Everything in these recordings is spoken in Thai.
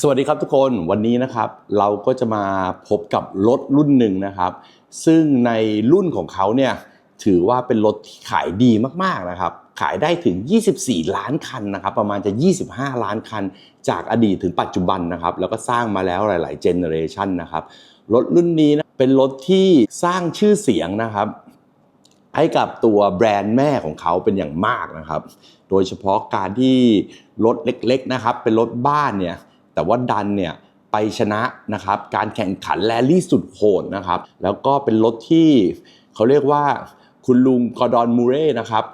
สวัสดีครับทุกคนวันนี้นะครับเราก็จะมาพบกับรถรุ่นหนึ่งนะครับ ซึ่งในรุ่นของเขาเนี่ยถือว่าเป็นรถที่ขายดีมากๆนะครับ ขายได้ถึง 24 ล้านคันนะครับ ประมาณจะ 25 ล้านคัน จากอดีตถึงปัจจุบันนะครับ แล้วก็สร้างมาแล้วหลายๆเจเนอเรชันนะครับรถรุ่นนี้นะเป็นรถที่สร้างชื่อเสียงนะครับให้กับตัวแบรนด์แม่ของเขาเป็นอย่างมากนะครับ โดยเฉพาะการที่รถเล็กๆนะครับ เป็นรถบ้านเนี่ย แต่ว่าดันเนี่ยไปชนะนะครับการแข่งขันแรลลี่สุดโหดนะครับ แล้วก็เป็นรถที่เขาเรียกว่าคุณลุงกอร์ดอนมูเร่นะครับ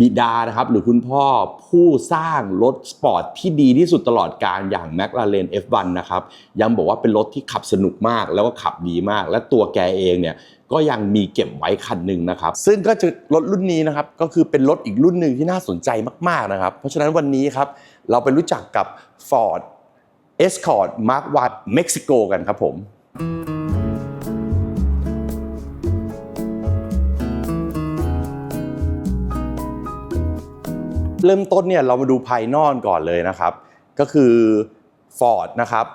บิดานะครับหรือคุณพ่อผู้สร้างรถสปอร์ตที่ดีที่สุดตลอดการอย่าง McLaren F1 นะครับยังบอกว่าเป็นรถที่ขับสนุกมากแล้วก็ขับดีมาก และตัวแกเองเนี่ยก็ยังมีเก็บไว้คันหนึ่งนะครับ ซึ่งก็จะรถรุ่นนี้นะครับก็คือเป็นรถอีกรุ่นหนึ่งที่น่าสนใจมากๆนะครับ เพราะฉะนั้นวันนี้ครับ เราไปรู้จักกับ Ford Escort Mark I Mexico กันครับผมเริ่มต้นเนี่ยเรามาดูภายนอกก่อนเลยนะครับ ก็คือ Ford นะครับ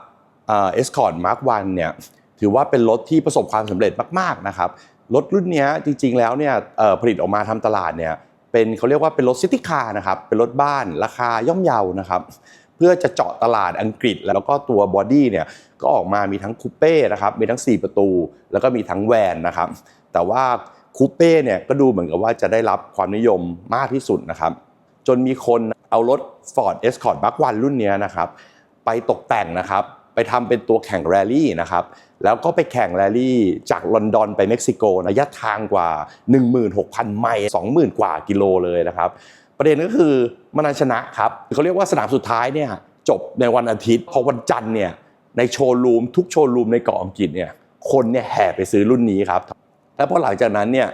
เอ่อ Escort Mark I เนี่ยถือว่าเป็นรถที่ประสบความสำเร็จมากๆนะครับ รถรุ่นนี้จริงๆแล้วเนี่ยผลิตออกมาทำตลาดเนี่ย เป็นเขาเรียกว่าเป็นรถซิตี้คาร์นะครับ เป็นรถบ้านราคาย่อมเยานะครับ เพื่อจะเจาะตลาดอังกฤษแล้วก็ตัวบอดี้เนี่ยก็ออกมามีทั้งคูเป้นะครับมีทั้ง 4 ประตู แล้วก็มีทั้งแวนนะครับ แต่ว่าคูเป้เนี่ยก็ดูเหมือนกับว่าจะได้รับความนิยมมากที่สุดนะครับ จนมีคนเอารถ Ford Escort Mark I รุ่นนี้นะครับ ไปตกแต่งนะครับ ไปทำเป็นตัวแข่งแรลลี่นะครับแล้วก็ไปแข่งแรลลี่จากลอนดอนไปเม็กซิโกระยะทางกว่า 16,000 ไมล์20,000 กว่ากิโลเลยนะครับ ประเด็นก็คือมันชนะครับเขาเรียกว่าสนามสุดท้ายเนี่ยจบในวันอาทิตย์ พอวันจันทร์เนี่ยในโชว์รูมทุกโชว์รูมในเกาะอังกฤษเนี่ยคนเนี่ยแห่ไปซื้อรุ่นนี้ครับแล้วพอหลังจากนั้นเนี่ย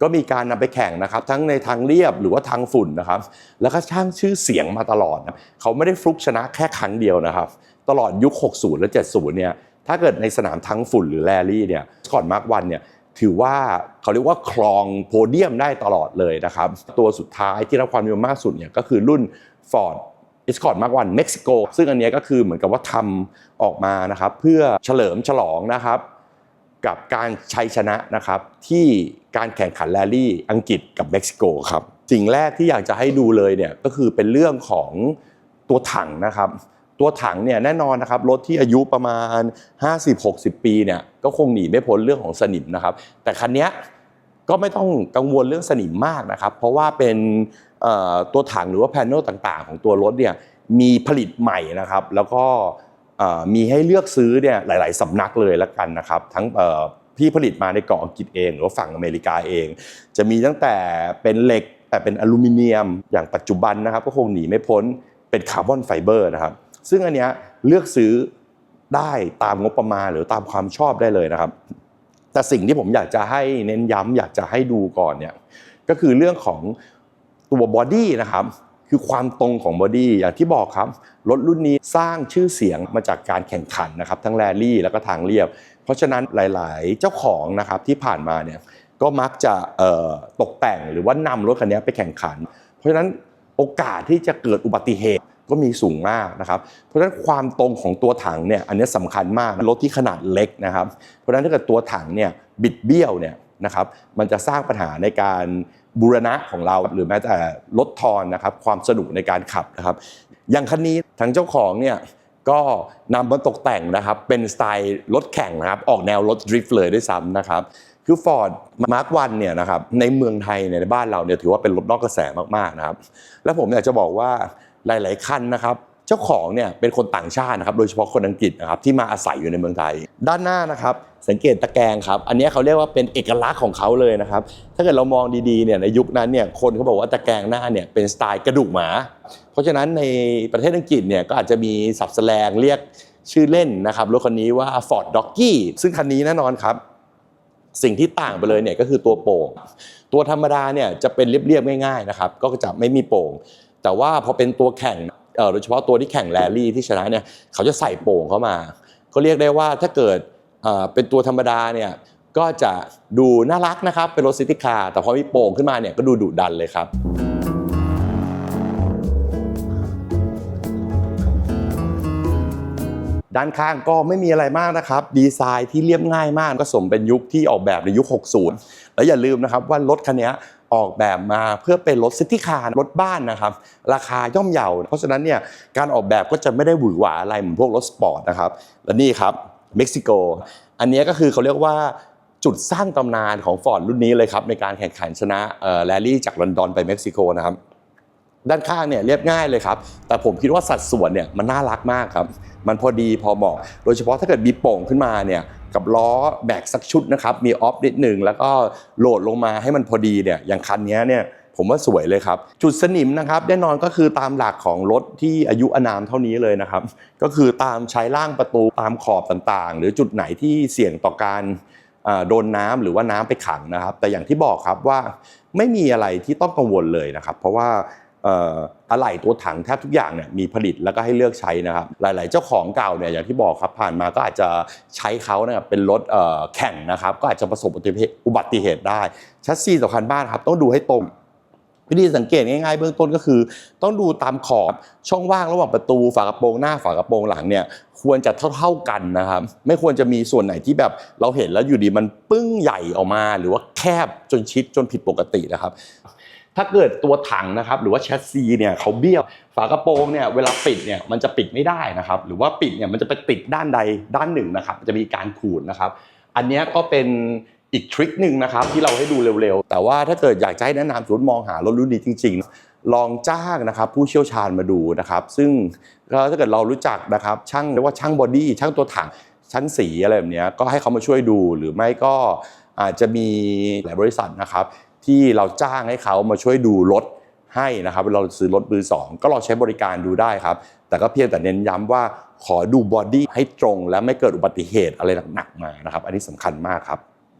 ก็มีการนำไปแข่งนะครับ ทั้งในทางเรียบหรือว่าทางฝุ่นนะครับ แล้วก็ช่างชื่อเสียงมาตลอด เขาไม่ได้ฟลุกชนะแค่ครั้งเดียวนะครับ ตลอดยุค 60 และ 70 เนี่ยถ้าเกิดในสนามทั้งฝุ่นหรือแรลลี่เนี่ยสกอตมาร์กวันเนี่ยถือว่าเขาเรียกว่าครองโพเดียมได้ตลอดเลยนะครับ ตัวสุดท้ายที่รับความนิยมมากสุดเนี่ยก็คือรุ่น Ford Escort Mark I Mexico ซึ่งอันนี้ก็คือเหมือนกับว่าทำออกมานะครับเพื่อเฉลิมฉลองนะครับกับการชัยชนะนะครับที่การแข่งขันแรลลี่อังกฤษกับเม็กซิโกครับสิ่งแรกที่อยากจะให้ดูเลยเนี่ยก็คือเป็นเรื่องของตัวถังนะครับ ตัวถังเนี่ยแน่นอนนะครับรถที่อายุประมาณ 50-60 ปีเนี่ยก็คงหนีไม่พ้นเรื่องของสนิมนะครับแต่คันนี้ก็ไม่ต้องกังวลเรื่องสนิมมากนะครับเพราะว่าเป็นตัวถังหรือว่าแผงต่างๆ ของตัวรถเนี่ยมีผลิตใหม่นะครับแล้วก็มีให้เลือกซื้อเนี่ยหลาย ๆสำนักเลยละกันนะครับทั้งเอ่อที่ผลิตมาในเกาะอังกฤษเอง หรือว่าฝั่งอเมริกาเอง จะมีตั้งแต่เป็นเหล็กแต่เป็นอลูมิเนียมอย่างปัจจุบันนะครับก็คงหนีไม่พ้นเป็นคาร์บอนไฟเบอร์นะครับ ซึ่งอันเนี้ยเลือกซื้อได้ตามงบประมาณหรือตามความชอบได้เลยนะครับ แต่สิ่งที่ผมอยากจะให้เน้นย้ำอยากจะให้ดูก่อนเนี่ยก็คือเรื่องของตัวบอดี้นะครับคือความตรงของบอดี้อย่างที่บอกครับรถรุ่นนี้สร้างชื่อเสียงมาจากการแข่งขันนะครับ ทั้งแรลลี่แล้วก็ทางเรียบ เพราะฉะนั้นหลาย ๆ เจ้าของนะครับที่ผ่านมาเนี่ยก็มักจะตกแต่งหรือว่านำรถคันนี้ไปแข่งขัน เพราะฉะนั้นโอกาสที่จะเกิดอุบัติเหตุ ก็มีสูงมากนะครับ เพราะฉะนั้นความตรงของตัวถังเนี่ยอันนี้สำคัญมากรถที่ขนาดเล็กนะครับ เพราะฉะนั้นถ้าเกิดตัวถังเนี่ยบิดเบี้ยวเนี่ยนะครับมันจะสร้างปัญหาในการบูรณะของเราหรือแม้แต่ลดทอนนะครับความสนุกในการขับนะครับ อย่างคันนี้ทางเจ้าของเนี่ยก็นำมาตกแต่งนะครับเป็นสไตล์รถแข่งนะครับออกแนวรถดริฟต์เลยด้วยซ้ำนะครับคือ Ford Mark I เนี่ยนะครับในเมืองไทยในบ้านเราเนี่ยถือว่าเป็นรถนอกกระแสมากๆนะครับ แล้วผมอยากจะบอกว่า หลาย ๆ คันนะครับเจ้าของเนี่ยเป็นคนต่างชาตินะครับโดยเฉพาะคนอังกฤษนะครับที่มาอาศัยอยู่ในเมืองไทย ด้านหน้านะครับสังเกตตะแกรงครับ อันนี้เขาเรียกว่าเป็นเอกลักษณ์ของเขาเลยนะครับ ถ้าเกิดเรามองดีๆเนี่ยในยุคนั้นเนี่ยคนเขาบอกว่าตะแกรงหน้าเนี่ยเป็นสไตล์กระดูกหมา เพราะฉะนั้นในประเทศอังกฤษเนี่ยก็อาจจะมีศัพท์แสลงเรียกชื่อเล่นนะครับรถคันนี้ว่า Ford Doggy ซึ่งคันนี้แน่นอนครับ สิ่งที่ต่างไปเลยเนี่ยก็คือตัวโป่ง ตัวธรรมดาเนี่ยจะเป็นเรียบๆง่ายๆนะครับก็จะไม่มีโป่ง แต่ว่าพอเป็นตัวแข่งโดยเฉพาะตัวที่แข่งแรลลี่ที่ชนะเนี่ยเขาจะใส่โป่งเข้ามาก็เรียกได้ว่าถ้าเกิดเป็นตัวธรรมดาเนี่ยก็จะดูน่ารักนะครับเป็นรถซิตี้คาร์แต่พอมีโป่งขึ้นมาเนี่ยก็ดูดุดันเลยครับด้านข้างก็ไม่มีอะไรมากนะครับ ดีไซน์ที่เรียบง่ายมากก็สมเป็นยุคที่ออกแบบในยุค 60 แล้วอย่าลืมนะครับว่ารถคันนี้ ออกแบบมาเพื่อเป็นรถซิตี้คาร์รถบ้านนะครับ ราคาย่อมเยาเพราะฉะนั้นเนี่ยการออกแบบก็จะไม่ได้หวือหวาอะไรเหมือนพวกรถสปอร์ตนะครับและนี่ครับเม็กซิโก อันนี้ก็คือเขาเรียกว่าจุดสร้างตำนานของฟอร์ดรุ่นนี้เลยครับในการแข่งขันชนะแรลลี่จากลอนดอนไปเม็กซิโกนะครับ ด้านข้างเนี่ยเรียบง่ายเลยครับ แต่ผมคิดว่าสัดส่วนเนี่ยมันน่ารักมากครับ มันพอดีพอเหมาะ โดยเฉพาะถ้าเกิดมีโป่งขึ้นมาเนี่ยกับล้อแบกสักชุดนะครับ มีออฟนิดหนึ่งแล้วก็โหลดลงมาให้มันพอดีเนี่ยอย่างคันนี้เนี่ยผมว่าสวยเลยครับ จุดสนิมนะครับแน่นอนก็คือตามหลักของรถที่อายุอนามเท่านี้เลยนะครับ ก็คือตามใช้ล่างประตูตามขอบต่างๆ หรือจุดไหนที่เสี่ยงต่อการโดนน้ำหรือว่าน้ำไปขังนะครับ แต่อย่างที่บอกครับว่าไม่มีอะไรที่ต้องกังวลเลยนะครับ เพราะว่า อะไหล่ตัวถังแทบทุกอย่างเนี่ยมีผลิตแล้วก็ให้เลือกใช้นะครับ หลาย ๆ เจ้าของเก่าเนี่ยอย่างที่บอกครับผ่านมาก็อาจจะใช้เขานะครับเป็นรถแข่งนะครับ ก็อาจจะประสบอุบัติเหตุได้ชัสซีสำคัญมากครับต้องดูให้ตรงวิธีสังเกตง่าย ๆ เบื้องต้นก็คือ ต้องดูตามขอบช่องว่างระหว่างประตูฝากระโปรงหน้าฝากระโปรงหลังเนี่ยควรจะเท่า ๆกันนะครับ ไม่ควรจะมีส่วนไหนที่แบบเราเห็นแล้วอยู่ดีมันปึ้งใหญ่ออกมา หรือว่าแคบจนชิดจนผิดปกตินะครับ ถ้าเกิดตัวถังนะครับหรือว่าแชสซีเนี่ยเขาเบี้ยวฝากระโปรงเนี่ยเวลาปิดเนี่ยมันจะปิดไม่ได้นะครับหรือว่าปิดเนี่ยมันจะไปติดด้านใดด้านหนึ่งนะครับจะมีการขูดนะครับ อันนี้ก็เป็นอีกทริคหนึ่งนะครับที่เราให้ดูเร็วๆ แต่ว่าถ้าเกิดอยากจะให้แนะนำสมมติมองหารถรุ่นนี้จริง ๆ ลองจ้างนะครับผู้เชี่ยวชาญมาดูนะครับซึ่งถ้าเกิดเรารู้จักนะครับช่างเรียกว่าช่างบอดี้ช่างตัวถังช่างสีอะไรแบบนี้ก็ให้เขามาช่วยดูหรือไม่ก็อาจจะมีหลายบริษัทนะครับ ที่เราจ้างให้เขามาช่วยดูรถให้นะครับเราซื้อรถมือสองก็ลองใช้บริการดูได้ครับ แต่ก็เพียงแต่เน้นย้ำว่าขอดูบอดี้ให้ตรง และไม่เกิดอุบัติเหตุอะไรหนักๆมานะครับ อันนี้สำคัญมากครับ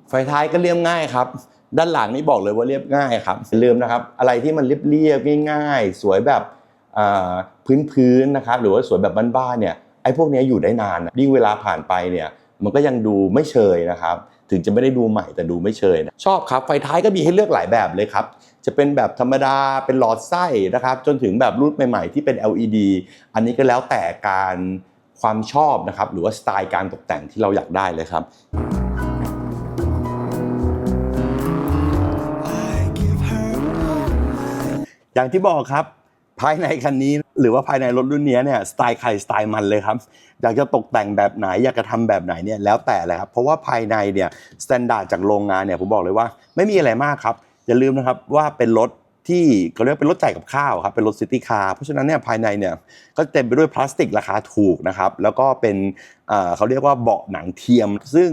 ไฟท้ายก็เรียบง่ายครับ ด้านหลังนี่บอกเลยว่าเรียบง่ายครับอย่าลืมนะครับ อะไรที่มันเรียบๆง่ายๆ สวยแบบพื้นๆนะครับ หรือว่าสวยแบบบ้านๆเนี่ยไอ้พวกนี้อยู่ได้นานยิ่งเวลาผ่านไปเนี่ยมันก็ยังดูไม่เชยนะครับถึงจะไม่ได้ดูใหม่แต่ดูไม่เชยนะชอบครับไฟท้ายก็มีให้เลือกหลายแบบเลยครับ จะเป็นแบบธรรมดาเป็นหลอดไส้นะครับ จนถึงแบบรุ่นใหม่ๆ ที่เป็น LED อันนี้ก็แล้วแต่การความชอบนะครับ หรือว่าสไตล์การตกแต่งที่เราอยากได้เลยครับอย่างที่บอกครับ ภายในคันนี้หรือว่าภายในรถรุ่นนี้เนี่ยสไตล์ใครสไตล์มันเลยครับอยากจะตกแต่งแบบไหนอยากจะทำแบบไหนเนี่ยแล้วแต่เลยครับเพราะว่าภายในเนี่ยสแตนดาร์ดจากโรงงานเนี่ยผมบอกเลยว่าไม่มีอะไรมากครับอย่าลืมนะครับว่าเป็นรถที่เขาเรียกว่าเป็นรถจ่ายกับข้าวครับเป็นรถซิตี้คาร์เพราะฉะนั้นเนี่ยภายในเนี่ยก็เต็มไปด้วยพลาสติกราคาถูกนะครับแล้วก็เป็นเขาเรียกว่าเบาะหนังเทียม ซึ่ง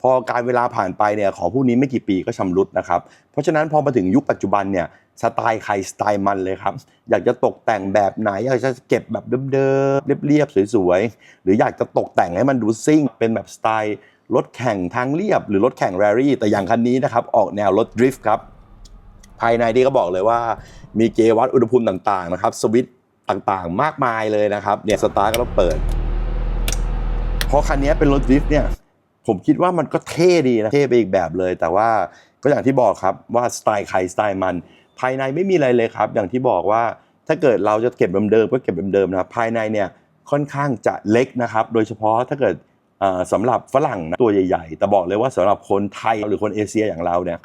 พอการเวลาผ่านไปเนี่ยของพวกนี้ไม่กี่ปีก็ชำรุดนะครับ เพราะฉะนั้นพอมาถึงยุคปัจจุบันเนี่ยสไตล์ใครสไตล์มันเลยครับ อยากจะตกแต่งแบบไหน อยากจะเก็บแบบเดิมๆเรียบๆสวยๆ หรืออยากจะตกแต่งให้มันดูซิ่ง เป็นแบบสไตล์รถแข่งทางเรียบ หรือรถแข่งแรลี่ แต่อย่างคันนี้นะครับ ออกแนวรถดริฟท์ครับ ภายในที่ก็บอกเลยว่ามีเกวัดอุณหภูมิต่างๆนะครับสวิตต่างๆมากมายเลยนะครับเนี่ยสตาร์ก็ต้องเปิด เพราะคันนี้เป็นรถดริฟท์เนี่ย ผมคิดว่ามันก็เท่ดีนะเท่ไปอีกแบบเลย แต่ว่าก็อย่างที่บอกครับว่าสไตล์ใครสไตล์มัน ภายในไม่มีอะไรเลยครับ อย่างที่บอกว่าถ้าเกิดเราจะเก็บเดิมๆก็เก็บเดิมๆนะครับภายในเนี่ยค่อนข้างจะเล็กนะครับ โดยเฉพาะถ้าเกิดเอ่อสำหรับฝรั่งนะตัวใหญ่ๆ แต่บอกเลยว่าสำหรับคนไทยหรือคนเอเชียอย่างเราเนี่ย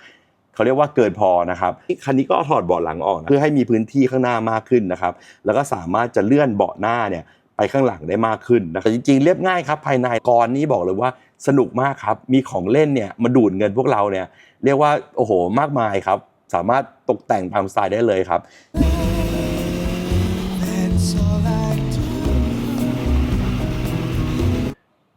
เขาเรียกว่าเกินพอนะครับคันนี้ก็ถอดเบาะหลังออกนะเพื่อให้มีพื้นที่ข้างหน้ามากขึ้นนะครับ แล้วก็สามารถจะเลื่อนเบาะหน้าเนี่ยไปข้างหลังได้มากขึ้นนะครับจริงๆ เรียบง่ายครับภายในกรนี้บอกเลยว่า สนุกมากครับ มีของเล่นเนี่ยมาดูดเงินพวกเราเนี่ยเรียกว่าโอ้โหมากมายครับ สามารถตกแต่งตามสไตล์ได้เลยครับ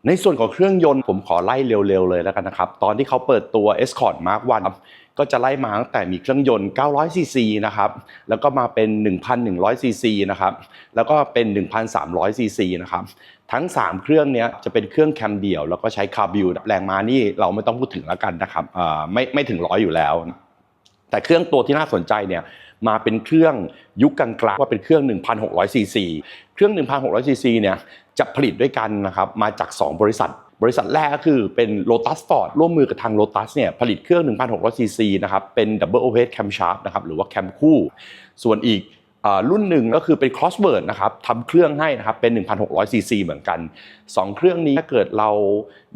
ในส่วนของเครื่องยนต์ผมขอไล่เร็วๆเลยแล้วกันนะครับ ตอนที่เขาเปิดตัว Escort Mark 1ครับ ก็จะไล่มาตั้งแต่มีเครื่องยนต์ 900 ซีซีนะครับ แล้วก็มาเป็น 1,100 ซีซีนะครับ แล้วก็เป็น 1,300 ซีซีนะครับ ทั้ง 3 เครื่องนี้จะเป็นเครื่องแคมเดี่ยว แล้วก็ใช้คาร์บิวแรงม้านี่เราไม่ต้องพูดถึงแล้วกันนะครับไม่ไม่ถึงร้อยอยู่แล้ว แต่เครื่องตัวที่น่าสนใจเนี่ยมาเป็นเครื่องยุคกลางๆว่าเป็นเครื่อง 1,600 ซีซี เครื่อง 1,600 ซีซีเนี่ยจะผลิตด้วยกันนะครับมาจาก 2 บริษัท บริษัทแรกก็คือเป็น Lotus Ford ร่วมมือกับทาง Lotus เนี่ยผลิตเครื่อง 1,600 ซีซีนะครับเป็น Double Overhead Camshaft นะครับหรือว่าแคมคู่ ส่วนอีกรุ่นหนึ่งก็คือเป็น Crossword นะครับทำเครื่องให้นะครับเป็น 1,600 ซีซีเหมือนกัน 2 เครื่องนี้ถ้าเกิดเรา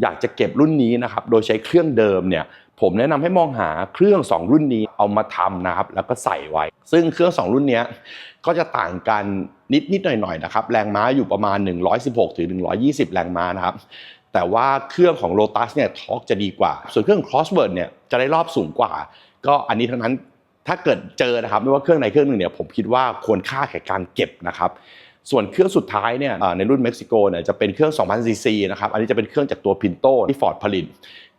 อยากจะเก็บรุ่นนี้นะครับโดยใช้เครื่องเดิมเนี่ยผมแนะนำให้มองหาเครื่อง 2 รุ่นนี้เอามาทำนะครับแล้วก็ใส่ไว้ ซึ่งเครื่อง 2 รุ่นนี้ก็จะต่างกันนิดนิดหน่อยหน่อยนะครับแรงม้าอยู่ประมาณ 116ถึง120 แรงม้านะครับ แต่ว่าเครื่องของ Lotus เนี่ยทอร์กจะดีกว่า ส่วนเครื่อง Crossword เนี่ยจะได้รอบสูงกว่า ก็อันนี้ทั้งนั้นถ้าเกิดเจอนะครับไม่ว่าเครื่องใดเครื่องหนึ่งเนี่ยผมคิดว่าควรค่าแก่การเก็บนะครับส่วนเครื่องสุดท้ายเนี่ยในรุ่นเม็กซิโกเนี่ยจะเป็นเครื่อง2,000ซีซีนะครับอันนี้จะเป็นเครื่องจากตัว Pinto ที่ Ford ผลิต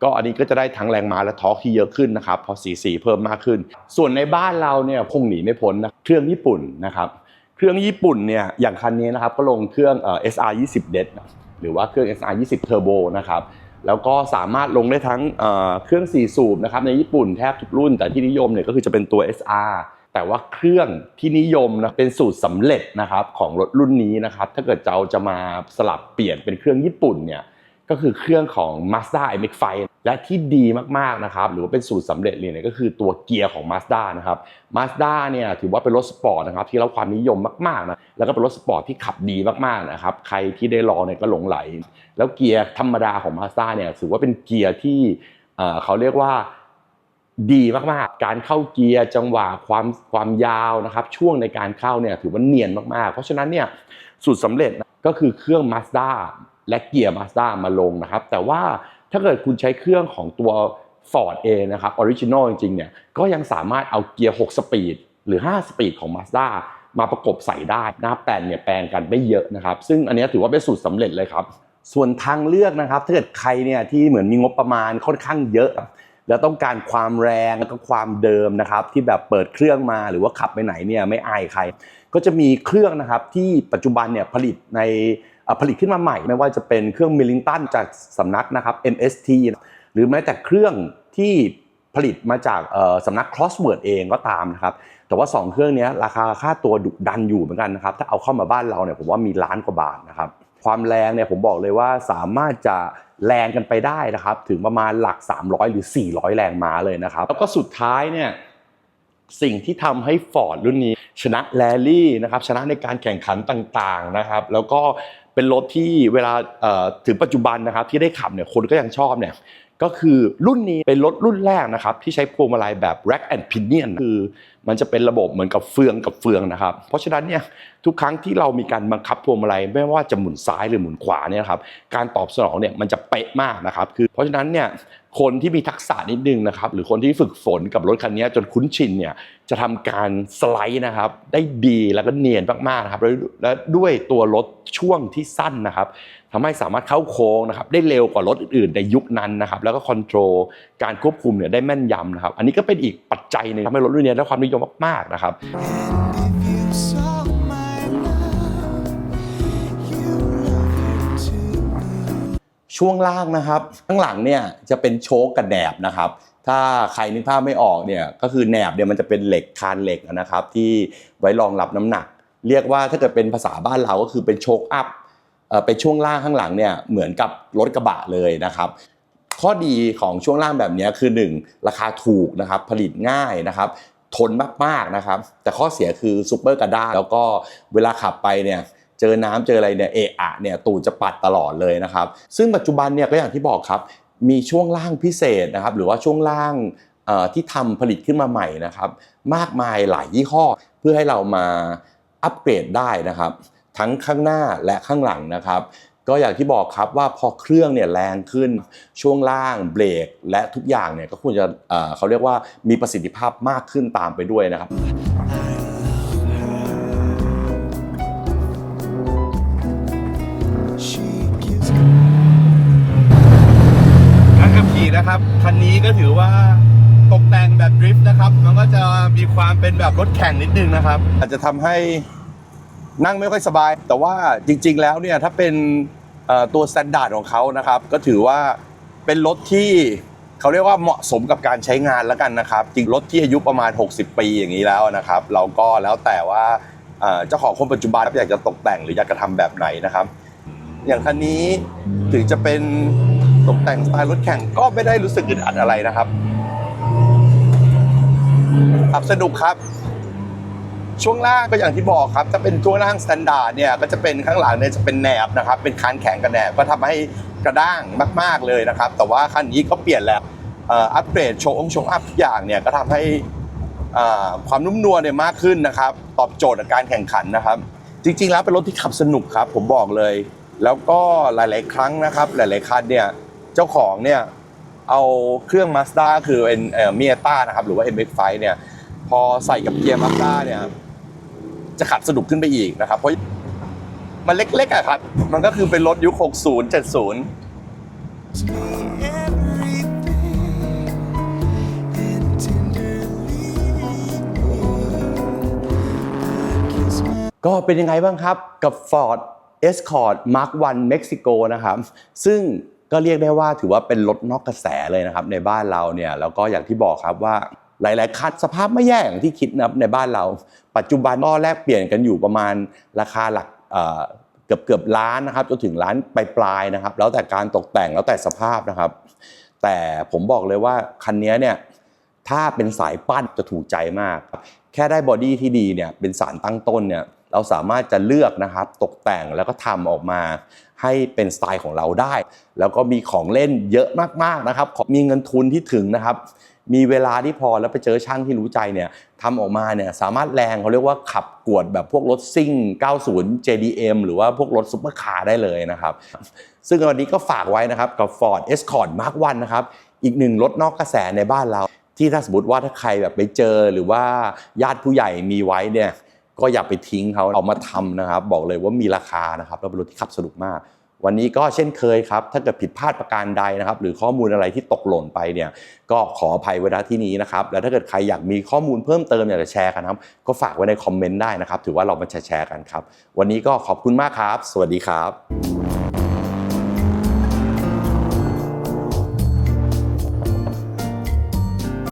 ก็อันนี้ก็จะได้ทั้งแรงม้าและทอร์กที่เยอะขึ้นนะครับพอซีซีเพิ่มมากขึ้น ส่วนในบ้านเราเนี่ยคงหนีไม่พ้นนะเครื่องญี่ปุ่นนะครับเครื่องญี่ปุ่นเนี่ยอย่างคันนี้นะครับก็ลงเครื่องเอ่อ SR 20 d e หรือว่าเครื่อง SR 20 Turbo นะครับแล้วก็สามารถลงได้ทั้งเเครื่อง 4 สูบนะครับในญี่ปุ่นแทบทุกรุ่น แต่ที่นิยมเนี่ยก็คือจะเป็นตัว SR แต่ว่าเครื่องที่นิยมนะเป็นสูตรสำเร็จนะครับของรถรุ่นนี้นะครับถ้าเกิดเจ้าจะมาสลับเปลี่ยนเป็นเครื่องญี่ปุ่นเนี่ย ก็คือเครื่องของ Mazda MX-5 และที่ดีมากๆนะครับหรือว่าเป็นสูตรสำเร็จเลยเนี่ยก็คือตัวเกียร์ของ Mazda นะครับ Mazda เนี่ยถือว่าเป็นรถสปอร์ตนะครับที่รับความนิยมมากๆนะแล้วก็เป็นรถสปอร์ตที่ขับดีมากๆนะครับใครที่ได้ลองเนี่ยก็หลงไหล แล้วเกียร์ธรรมดาของ Mazda เนี่ยถือว่าเป็นเกียร์ที่เขาเรียกว่าดีมากๆ การเข้าเกียร์จังหวะความความยาวนะครับช่วงในการเข้าเนี่ยถือว่าเนียนมากๆ เพราะฉะนั้นเนี่ยสูตรสำเร็จก็คือเครื่อง Mazda และเกียร์ Mazda มาลงนะครับ แต่ว่าถ้าเกิดคุณใช้เครื่องของตัว Ford เอนะครับออริจินอลจริงๆเนี่ยก็ยังสามารถเอาเกียร์6สปีดหรือ 5 สปีดของ Mazda มาประกบใส่ได้หน้าแปลนเนี่ยแปลงกันไม่เยอะนะครับ ซึ่งอันนี้ถือว่าเป็นสูตรสำเร็จเลยครับ ส่วนทางเลือกนะครับ ถ้าเกิดใครเนี่ยที่เหมือนมีงบประมาณค่อนข้างเยอะ แล้วต้องการความแรงแล้วก็ความเดิมนะครับที่แบบเปิดเครื่องมาหรือว่าขับไปไหนเนี่ยไม่อายใคร ก็จะมีเครื่องนะครับที่ปัจจุบันเนี่ยผลิตใน ผลิตขึ้นมาใหม่ไม่ว่าจะเป็นเครื่องมิลลิงตันจากสำนักนะครับ MST หรือแม้แต่เครื่องที่ผลิตมาจากสำนัก Crossword เองก็ตามนะครับ แต่ว่า 2 เครื่องนี้ราคาค่าตัวดุดันอยู่เหมือนกันนะครับ ถ้าเอาเข้ามาบ้านเราเนี่ยผมว่ามีล้านกว่าบาทนะครับ ความแรงเนี่ยผมบอกเลยว่าสามารถจะแรงกันไปได้นะครับ ถึงประมาณหลัก 300 หรือ 400 แรงม้าเลยนะครับ แล้วก็สุดท้ายเนี่ยสิ่งที่ทำให้ Ford รุ่นนี้ ชนะแรลลี่นะครับชนะในการแข่งขันต่างๆนะครับ แล้วก็ เป็นรถที่เวลาถึงปัจจุบันนะครับที่ได้ขับเนี่ยคนก็ยังชอบเนี่ยก็คือรุ่นนี้เป็นรถรุ่นแรกนะครับที่ใช้พวงมาลัยแบบ rack and pinion คือ มันจะเป็นระบบเหมือนกับเฟืองกับเฟืองนะครับ เพราะฉะนั้นเนี่ยทุกครั้งที่เรามีการบังคับพวงมาลัยไม่ว่าจะหมุนซ้ายหรือหมุนขวาเนี่ยครับการตอบสนองเนี่ยมันจะเป๊ะมากนะครับ คือเพราะฉะนั้นเนี่ยคนที่มีทักษะนิดนึงนะครับหรือคนที่ฝึกฝนกับรถคันนี้จนคุ้นชินเนี่ยจะทำการสไลด์นะครับ ได้ดีแล้วก็เนียนมากๆนะครับแล้วและด้วยตัวรถช่วงที่สั้นนะครับทำให้สามารถเข้าโค้งนะครับได้เร็วกว่ารถอื่นๆในยุคนั้นนะครับแล้วก็คอนโทรลการควบคุมเนี่ยได้แม่นยำนะครับอันนี้ก็เป็นอีกปัจจัยหนึงทำให้รถรุ่นนี้ได้ความนิยมมากๆนะครับช่วงล่างนะครับ ข้างหลังเนี่ยจะเป็นโชคกับแหนบนะครับ ถ้าใครนึกภาพไม่ออกเนี่ยก็คือแหนบเนี่ยมันจะเป็นเหล็กคานเหล็กนะครับ ที่ไว้รองรับน้ำหนัก เรียกว่าถ้าเกิดเป็นภาษาบ้านเราก็คือเป็นโชคอัพเป็นช่วงล่างข้างหลังเนี่ยเหมือนกับรถกระบะเลยนะครับ ข้อดีของช่วงล่างแบบนี้คือ 1 ราคาถูกนะครับผลิตง่ายนะครับ ทนมากๆนะครับ แต่ข้อเสียคือซูเปอร์กระด้างแล้วก็เวลาขับไปเนี่ยเจอน้ำเจออะไรเนี่ยเอะอะเนี่ยตูดจะปัดตลอดเลยนะครับ ซึ่งปัจจุบันเนี่ยก็อย่างที่บอกครับ มีช่วงล่างพิเศษนะครับ หรือว่าช่วงล่างที่ทำผลิตขึ้นมาใหม่นะครับ มากมายหลายยี่ห้อ เพื่อให้เรามาอัปเกรดได้นะครับ ทั้งข้างหน้าและข้างหลังนะครับ ก็อย่างที่บอกครับว่าพอเครื่องเนี่ยแรงขึ้นช่วงล่างเบรก และทุกอย่างเนี่ยก็ควรจะเอ่อเขาเรียกว่ามีประสิทธิภาพมากขึ้นตามไปด้วยนะครับ She gives การขับขี่นะครับคันนี้ก็ถือว่าตกแต่งแบบดริฟต์นะครับ มันก็จะมีความเป็นแบบรถแข่งนิดนึงนะครับ อาจจะทำให้ นั่งไม่ค่อยสบาย แต่ว่าจริง ๆ แล้วเนี่ยถ้าเป็นตัวสแตนดาร์ดของเขานะครับ ก็ถือว่าเป็นรถที่เขาเรียกว่าเหมาะสมกับการใช้งานแล้วกันนะครับ จริงรถที่อายุประมาณ 60 ปีอย่างนี้แล้วนะครับ เราก็แล้วแต่ว่าเอ่อเจ้าของคนปัจจุบันอยากจะตกแต่งหรืออยากจะทำแบบไหนนะครับ อย่างคันนี้ถึงจะเป็นตกแต่งสไตล์รถแข่งก็ไม่ได้รู้สึกอึดอัดอะไรนะครับขับสนุกครับ ช่วงล่างก็อย่างที่บอกครับถ้าเป็นช่วงล่างสแตนดาร์ดเนี่ยก็จะเป็นข้างหลังเนี่ยจะเป็นแหนบนะครับเป็นคานแข็งกับแหนบก็ทำให้กระด้างมาก ๆเลยนะครับ แต่ว่าคันนี้ก็เปลี่ยนแล้วอัปเกรดโชว์องค์โชว์อัพทุกอย่างเนี่ยก็ทำให้ความนุ่มนวลเนี่ยมากขึ้นนะครับ ตอบโจทย์การแข่งขันนะครับ จริง ๆ แล้วเป็นรถที่ขับสนุกครับ ผมบอกเลย แล้วก็หลาย ๆ ครั้งนะครับ หลาย ๆ คันเนี่ยเจ้าของเนี่ยเอาเครื่อง Mazda คือเป็นเอ่อเมียต้านะครับหรือว่า MX5 เนี่ยพอใส่กับเกียร์ Mazda เนี่ย จะขับสนุกขึ้นไปอีกนะครับ เพราะมันเล็กๆอะครับ มันก็คือเป็นรถยุค 60 70ก็เป็นยังไงบ้างครับกับ Ford Escort Mark 1 Mexico นะครับ ซึ่งก็เรียกได้ว่าถือว่าเป็นรถนอกกระแสเลยนะครับ ในบ้านเราเนี่ย แล้วก็อย่างที่บอกครับว่า หลาย ๆ คันสภาพไม่แย่อย่างที่คิดนะครับในบ้านเรา ปัจจุบันก็แลกเปลี่ยนกันอยู่ประมาณราคาหลักเกือบเกือบล้านนะครับจนถึงล้านปลายๆนะครับ แล้วแต่การตกแต่งแล้วแต่สภาพนะครับ แต่ผมบอกเลยว่าคันนี้เนี่ยถ้าเป็นสายปั้นจะถูกใจมาก แค่ได้บอดี้ที่ดีเนี่ยเป็นสารตั้งต้นเนี่ยเราสามารถจะเลือกนะครับตกแต่งแล้วก็ทำออกมา ให้เป็นสไตล์ของเราได้ แล้วก็มีของเล่นเยอะมากๆนะครับมีเงินทุนที่ถึงนะครับ มีเวลาที่พอแล้วไปเจอช่างที่รู้ใจเนี่ยทำออกมาเนี่ยสามารถแรงเขาเรียกว่าขับกวดแบบพวกรถซิ่ง 90 JDM หรือว่าพวกรถซุปเปอร์คาร์ได้เลยนะครับ ซึ่งวันนี้ก็ฝากไว้นะครับกับ Ford Escort Mark 1นะครับอีกหนึ่งรถนอกกระแสในบ้านเรา ที่ถ้าสมมติว่าถ้าใครแบบไปเจอหรือว่าญาติผู้ใหญ่มีไว้เนี่ยก็อย่าไปทิ้งเขาเอามาทำนะครับ บอกเลยว่ามีราคานะครับแล้วเป็นรถที่ขับสนุกมาก วันนี้ก็เช่นเคยครับ ถ้าเกิดผิดพลาดประการใดนะครับ หรือข้อมูลอะไรที่ตกหล่นไปเนี่ย ก็ขออภัยไว้ณที่นี้นะครับ แล้วถ้าเกิดใครอยากมีข้อมูลเพิ่มเติมอยากจะแชร์กันครับ ก็ฝากไว้ในคอมเมนต์ได้นะครับ ถือว่าเรามาแชร์กันครับ วันนี้ก็ขอบคุณมากครับ สวัสดีครับ